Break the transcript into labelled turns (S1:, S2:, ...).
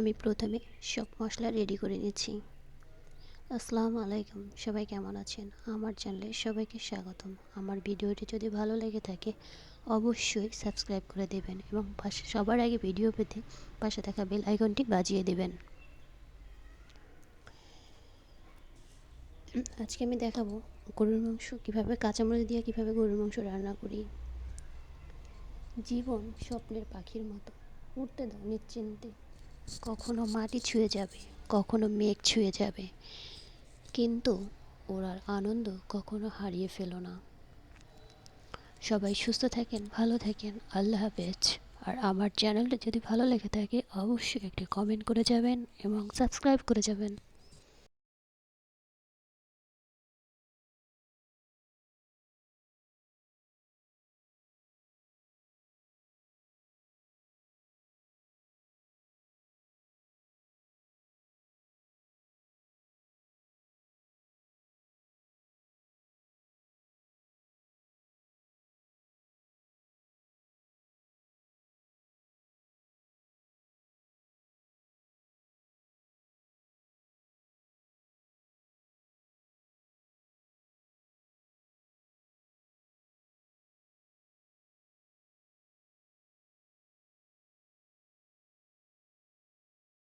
S1: আমি প্রথমে সব মশলা রেডি করে নিচ্ছি। আসসালামু আলাইকুম, সবাই কেমন আছেন? আমার চ্যানেলে সবাইকে স্বাগতম। আমার ভিডিওটি যদি ভালো লেগে থাকে, অবশ্যই সাবস্ক্রাইব করে দেবেন এবং পাশে সবার আগে ভিডিও পেতে পাশে থাকা বেল আইকনটি বাজিয়ে দেবেন। আজকে আমি দেখাবো গরুর মাংস কীভাবে, কাঁচামরিচ দিয়ে কীভাবে গরুর মাংস রান্না করি। জীবন স্বপ্নের পাখির মতো উঠতে দাও নিশ্চিন্তে। কখনো মাটি ছুঁয়ে যাবে, কখনো মেঘ ছুঁয়ে যাবে। কিন্তু ওরার আনন্দ কখনো হারিয়ে ফেলো না। সবাই সুস্থ থাকেন, ভালো থাকেন, আল্লাহ হাফেজ। আর আমার চ্যানেলটা যদি ভালো লেগে থাকে, অবশ্যই একটি কমেন্ট করে যাবেন এবং সাবস্ক্রাইব করে যাবেন।